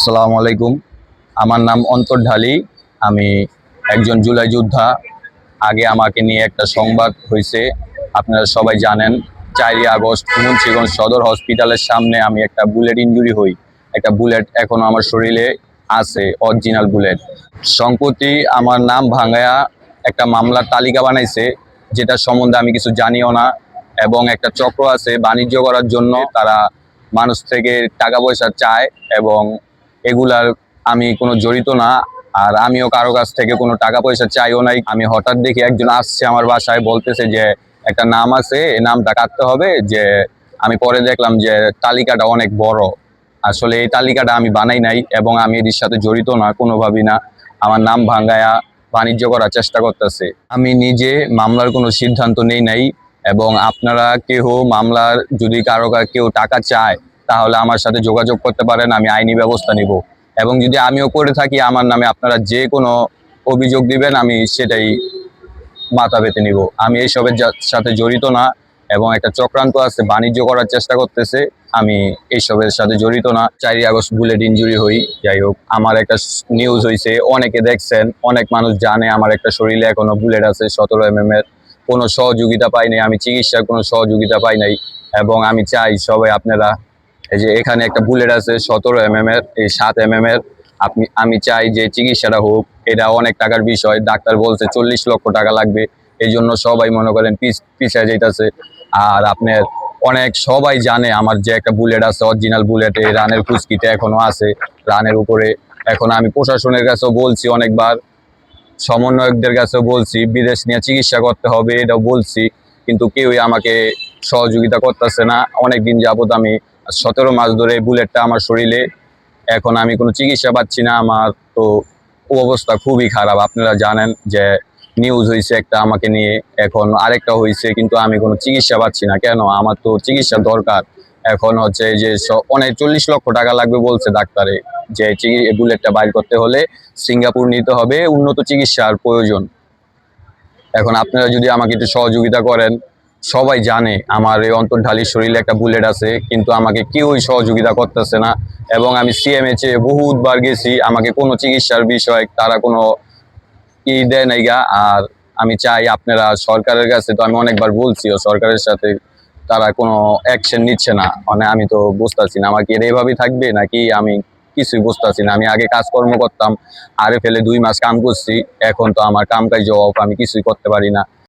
আসসালামু আলাইকুম। আমার নাম অন্তর ঢালি। আমি একজন জুলাই যোদ্ধা। আগে আমাকে নিয়ে একটা সংবাদ হয়েছে। আপনারা সবাই জানেন, চারই আগস্ট মুন্সিগঞ্জ সদর হসপিটালের সামনে আমি একটা বুলেট ইঞ্জুরি হই। একটা বুলেট এখনও আমার শরীরে আছে, অরিজিনাল বুলেট। সম্প্রতি আমার নাম ভাঙ্গায়া একটা মামলার তালিকা বানাইছে, যেটা সম্বন্ধে আমি কিছু জানিও না। এবং একটা চক্র আছে বাণিজ্য করার জন্য, তারা মানুষ থেকে টাকা পয়সা চায় এবং এগুলার আমি কোনো জড়িত না, আর আমিও কারও কাছ থেকে কোনো টাকা পয়সা চাইও নাই। আমি হঠাৎ দেখি একজন আসছে আমার বাসায়, বলতেছে যে একটা নাম আছে এই নামটা কাটতে হবে, যে আমি পরে দেখলাম যে তালিকাটা অনেক বড়। আসলে এই তালিকাটা আমি বানাই নাই এবং আমি এর সাথে জড়িত না, কোনোভাবেই না। আমার নাম ভাঙ্গায়া বাণিজ্য করার চেষ্টা করতেছে। আমি নিজে মামলার কোনো সিদ্ধান্ত নেই নাই এবং আপনারা কেউ মামলার যদি কারও কেউ টাকা চায় তাহলে আমার সাথে যোগাযোগ করতে পারেন, আমি আইনি ব্যবস্থা নিব। এবং যদি আমিও করে থাকি, আমার নামে আপনারা যে কোনো অভিযোগ দিবেন, আমি সেটাই মাথা পেতে নিব। আমি এইসবের সাথে জড়িত না এবং একটা চক্রান্ত আছে, বাণিজ্য করার চেষ্টা করতেছে, আমি এইসবের সাথে জড়িত না। চারই আগস্ট বুলেট ইঞ্জুরি হই, যাই হোক, আমার একটা নিউজ হয়েছে অনেকে দেখছেন, অনেক মানুষ জানে আমার একটা শরীরে এখনও বুলেট আছে, সতেরো এম এর। কোনো সহযোগিতা পাই নাই, আমি চিকিৎসার কোনো সহযোগিতা পাই নাই, এবং আমি চাই সবাই আপনারা এই যে এখানে একটা বুলেট আছে, সতেরো এম এর, এই সাত এম এর। আপনি, আমি চাই যে চিকিৎসাটা হোক, এটা অনেক টাকার বিষয়। ডাক্তার বলছে চল্লিশ লক্ষ টাকা লাগবে। এই জন্য সবাই মনে করেন পিছ, পিছিয়ে যাইতেছে। আর আপনার অনেক সবাই জানে আমার যে একটা বুলেট আছে, অরিজিনাল বুলেট, এই রানের কুচকিতে এখনও আছে, রানের উপরে। এখন আমি প্রশাসনের কাছেও বলছি অনেকবার, সমন্বয়কদের কাছেও বলছি, বিদেশ নিয়ে চিকিৎসা করতে হবে, এটাও বলছি। কিন্তু কেউই আমাকে সহযোগিতা করতেছে না। অনেক দিন যাবত আমি সতেরো মাস ধরে বুলেটটা আমার শরীরে। এখন আমি কোনো চিকিৎসা পাচ্ছি না, আমার তো অবস্থা খুবই খারাপ। আপনারা জানেন যে নিউজ হয়েছে একটা আমাকে নিয়ে, এখন আরেকটা হয়েছে কিন্তু আমি কোনো চিকিৎসা পাচ্ছি না। কেন? আমার তো চিকিৎসা দরকার। এখন হচ্ছে যে অনেক চল্লিশ লক্ষ টাকা লাগবে বলছে ডাক্তারে যে বুলেটটা বাইর করতে হলে সিঙ্গাপুর নিতে হবে, উন্নত চিকিৎসার প্রয়োজন। এখন আপনারা যদি আমাকে একটু সহযোগিতা করেন সবাই জানে আমার এই অন্তর্ঢালির শরীরে একটা বুলেট আছে, কিন্তু আমাকে কেউই সহযোগিতা করতেছে না। এবং আমি সিএমএচ বহুতবার গেছি, আমাকে কোনো চিকিৎসার বিষয় তারা কোনো ই দেয় নাই গা। আর আমি চাই আপনারা সরকারের কাছে তো আমি অনেকবার বলছি ও সরকারের সাথে তারা কোনো অ্যাকশন নিচ্ছে না। মানে আমি তো বুঝতেছি না, আমার কি এটা এভাবেই থাকবে নাকি আমি কিছুই বুঝতেছি না। আমি আগে কাজকর্ম করতাম আরে ফেলে দুই মাস কাম করছি, এখন তো আমার কাম কাজ অফ আমি কিছুই করতে পারি না।